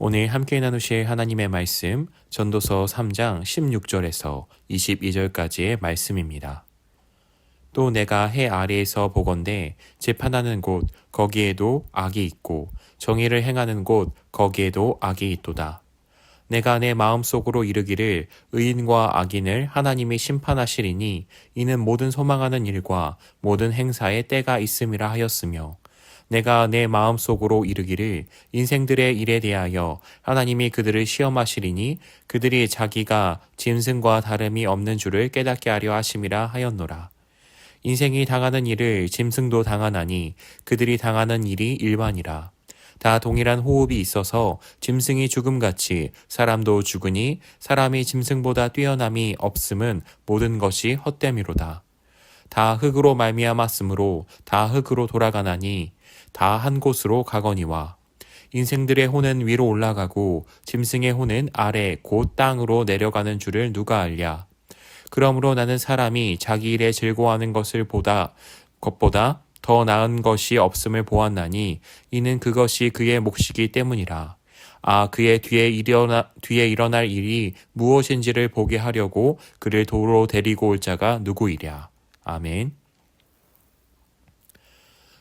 오늘 함께 나누실 하나님의 말씀 전도서 3장 16절에서 22절까지의 말씀입니다. 또 내가 해 아래에서 보건대 재판하는 곳 거기에도 악이 있고 정의를 행하는 곳 거기에도 악이 있도다. 내가 내 마음속으로 이르기를 의인과 악인을 하나님이 심판하시리니 이는 모든 소망하는 일과 모든 행사에 때가 있음이라 하였으며 내가 내 마음속으로 이르기를 인생들의 일에 대하여 하나님이 그들을 시험하시리니 그들이 자기가 짐승과 다름이 없는 줄을 깨닫게 하려 하심이라 하였노라. 인생이 당하는 일을 짐승도 당하나니 그들이 당하는 일이 일반이라. 다 동일한 호흡이 있어서 짐승이 죽음같이 사람도 죽으니 사람이 짐승보다 뛰어남이 없음은 모든 것이 헛됨이로다. 다 흙으로 말미암았으므로 다 흙으로 돌아가나니 다 한 곳으로 가거니와 인생들의 혼은 위로 올라가고 짐승의 혼은 아래 곧 땅으로 내려가는 줄을 누가 알랴 그러므로 나는 사람이 자기 일에 즐거워하는 것을 보다 것보다 더 나은 것이 없음을 보았나니 이는 그것이 그의 몫이기 때문이라. 아, 그의 뒤에 일어나, 뒤에 일어날 일이 무엇인지를 보게 하려고 그를 도로 데리고 올 자가 누구이랴. 아멘.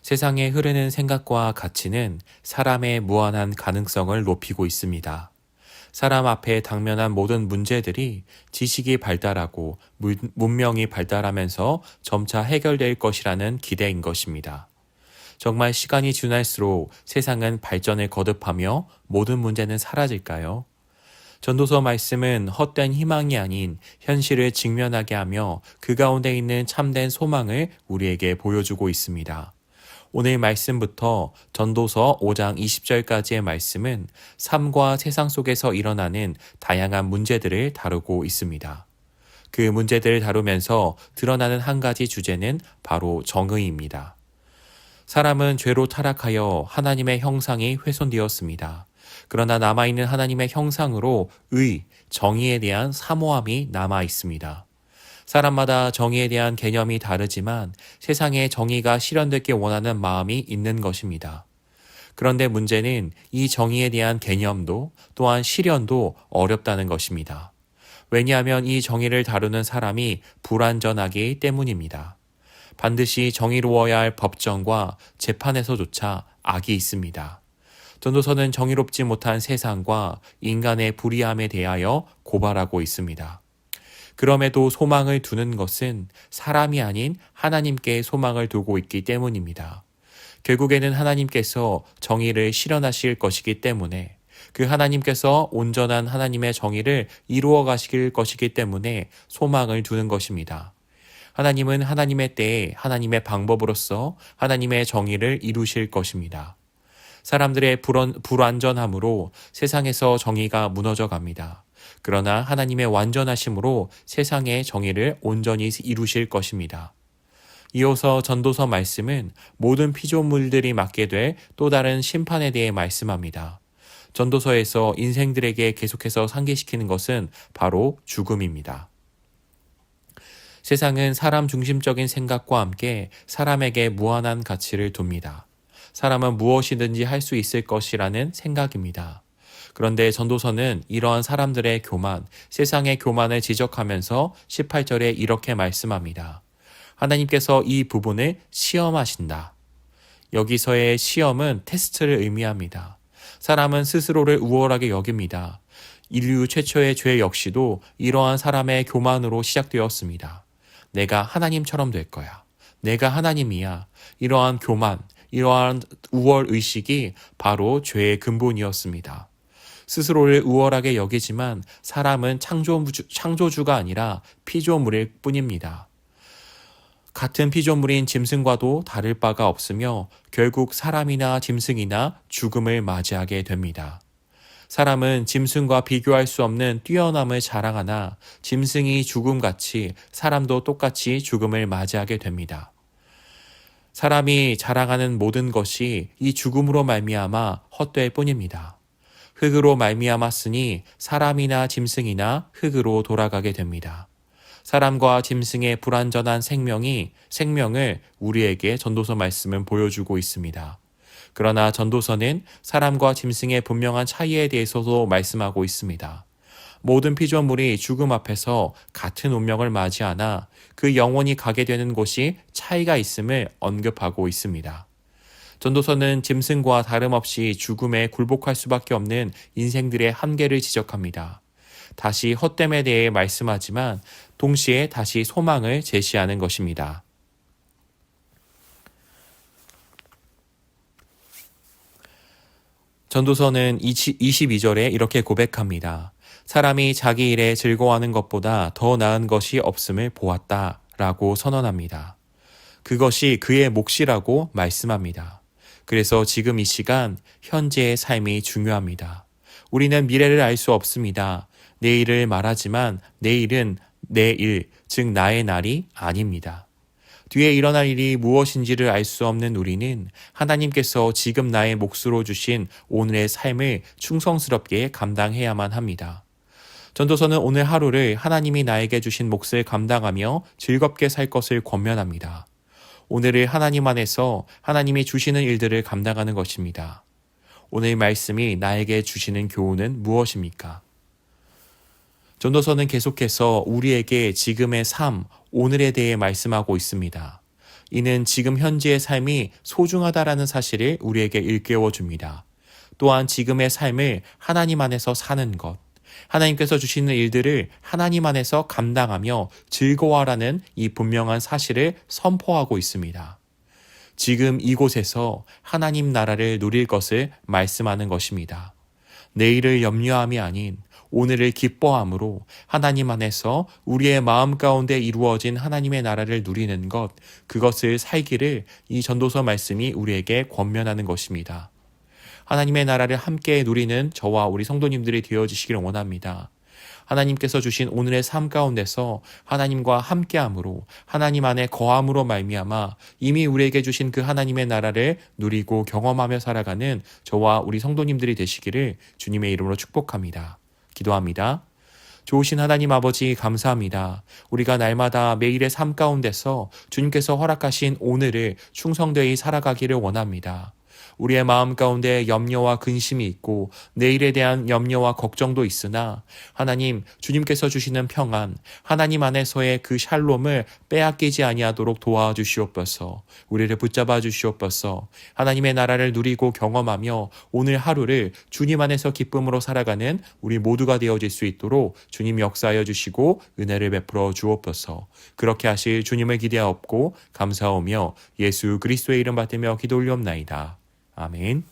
세상에 흐르는 생각과 가치는 사람의 무한한 가능성을 높이고 있습니다. 사람 앞에 당면한 모든 문제들이 지식이 발달하고 문명이 발달하면서 점차 해결될 것이라는 기대인 것입니다. 정말 시간이 지날수록 세상은 발전을 거듭하며 모든 문제는 사라질까요? 전도서 말씀은 헛된 희망이 아닌 현실을 직면하게 하며 그 가운데 있는 참된 소망을 우리에게 보여주고 있습니다. 오늘 말씀부터 전도서 5장 20절까지의 말씀은 삶과 세상 속에서 일어나는 다양한 문제들을 다루고 있습니다. 그 문제들을 다루면서 드러나는 한 가지 주제는 바로 정의입니다. 사람은 죄로 타락하여 하나님의 형상이 훼손되었습니다. 그러나 남아있는 하나님의 형상으로 의, 정의에 대한 사모함이 남아 있습니다. 사람마다 정의에 대한 개념이 다르지만 세상에 정의가 실현되기 원하는 마음이 있는 것입니다. 그런데 문제는 이 정의에 대한 개념도 또한 실현도 어렵다는 것입니다. 왜냐하면 이 정의를 다루는 사람이 불완전하기 때문입니다. 반드시 정의로워야 할 법정과 재판에서조차 악이 있습니다. 전도서는 정의롭지 못한 세상과 인간의 불의함에 대하여 고발하고 있습니다. 그럼에도 소망을 두는 것은 사람이 아닌 하나님께 소망을 두고 있기 때문입니다. 결국에는 하나님께서 정의를 실현하실 것이기 때문에 그 하나님께서 온전한 하나님의 정의를 이루어 가실 것이기 때문에 소망을 두는 것입니다. 하나님은 하나님의 때에 하나님의 방법으로서 하나님의 정의를 이루실 것입니다. 사람들의 불완전함으로 세상에서 정의가 무너져 갑니다. 그러나 하나님의 완전하심으로 세상의 정의를 온전히 이루실 것입니다. 이어서 전도서 말씀은 모든 피조물들이 맡게 될 또 다른 심판에 대해 말씀합니다. 전도서에서 인생들에게 계속해서 상기시키는 것은 바로 죽음입니다. 세상은 사람 중심적인 생각과 함께 사람에게 무한한 가치를 둡니다. 사람은 무엇이든지 할 수 있을 것이라는 생각입니다. 그런데 전도서는 이러한 사람들의 교만, 세상의 교만을 지적하면서 18절에 이렇게 말씀합니다. 하나님께서 이 부분을 시험하신다. 여기서의 시험은 테스트를 의미합니다. 사람은 스스로를 우월하게 여깁니다. 인류 최초의 죄 역시도 이러한 사람의 교만으로 시작되었습니다. 내가 하나님처럼 될 거야. 내가 하나님이야. 이러한 교만, 이러한 우월 의식이 바로 죄의 근본이었습니다. 스스로를 우월하게 여기지만 사람은 창조주, 창조주가 아니라 피조물일 뿐입니다. 같은 피조물인 짐승과도 다를 바가 없으며 결국 사람이나 짐승이나 죽음을 맞이하게 됩니다. 사람은 짐승과 비교할 수 없는 뛰어남을 자랑하나 짐승이 죽음같이 사람도 똑같이 죽음을 맞이하게 됩니다. 사람이 자랑하는 모든 것이 이 죽음으로 말미암아 헛될 뿐입니다. 흙으로 말미암았으니 사람이나 짐승이나 흙으로 돌아가게 됩니다. 사람과 짐승의 불완전한 생명이 생명을 우리에게 전도서 말씀은 보여주고 있습니다. 그러나 전도서는 사람과 짐승의 분명한 차이에 대해서도 말씀하고 있습니다. 모든 피조물이 죽음 앞에서 같은 운명을 맞이하나 그 영혼이 가게 되는 곳이 차이가 있음을 언급하고 있습니다. 전도서는 짐승과 다름없이 죽음에 굴복할 수밖에 없는 인생들의 한계를 지적합니다. 다시 헛됨에 대해 말씀하지만 동시에 다시 소망을 제시하는 것입니다. 전도서는 22절에 이렇게 고백합니다. 사람이 자기 일에 즐거워하는 것보다 더 나은 것이 없음을 보았다. 라고 선언합니다. 그것이 그의 몫이라고 말씀합니다. 그래서 지금 이 시간 현재의 삶이 중요합니다. 우리는 미래를 알 수 없습니다. 내일을 말하지만 내일은 내 일, 즉 나의 날이 아닙니다. 뒤에 일어날 일이 무엇인지를 알 수 없는 우리는 하나님께서 지금 나의 몫으로 주신 오늘의 삶을 충성스럽게 감당해야만 합니다. 전도서는 오늘 하루를 하나님이 나에게 주신 몫을 감당하며 즐겁게 살 것을 권면합니다. 오늘을 하나님 안에서 하나님이 주시는 일들을 감당하는 것입니다. 오늘 말씀이 나에게 주시는 교훈은 무엇입니까? 전도서는 계속해서 우리에게 지금의 삶, 오늘에 대해 말씀하고 있습니다. 이는 지금 현재의 삶이 소중하다라는 사실을 우리에게 일깨워 줍니다. 또한 지금의 삶을 하나님 안에서 사는 것, 하나님께서 주시는 일들을 하나님 안에서 감당하며 즐거워하라는 이 분명한 사실을 선포하고 있습니다. 지금 이곳에서 하나님 나라를 누릴 것을 말씀하는 것입니다. 내일을 염려함이 아닌 오늘을 기뻐함으로 하나님 안에서 우리의 마음 가운데 이루어진 하나님의 나라를 누리는 것, 그것을 살기를 이 전도서 말씀이 우리에게 권면하는 것입니다. 하나님의 나라를 함께 누리는 저와 우리 성도님들이 되어지시기를 원합니다. 하나님께서 주신 오늘의 삶 가운데서 하나님과 함께함으로 하나님 안에 거함으로 말미암아 이미 우리에게 주신 그 하나님의 나라를 누리고 경험하며 살아가는 저와 우리 성도님들이 되시기를 주님의 이름으로 축복합니다. 기도합니다. 좋으신 하나님 아버지 감사합니다. 우리가 날마다 매일의 삶 가운데서 주님께서 허락하신 오늘을 충성되이 살아가기를 원합니다. 우리의 마음 가운데 염려와 근심이 있고 내일에 대한 염려와 걱정도 있으나 하나님 주님께서 주시는 평안 하나님 안에서의 그 샬롬을 빼앗기지 아니하도록 도와주시옵소서. 우리를 붙잡아 주시옵소서. 하나님의 나라를 누리고 경험하며 오늘 하루를 주님 안에서 기쁨으로 살아가는 우리 모두가 되어질 수 있도록 주님 역사하여 주시고 은혜를 베풀어 주옵소서. 그렇게 하실 주님을 기대하옵고 감사하며 예수 그리스도의 이름 받으며 기도 올리옵나이다. 아멘.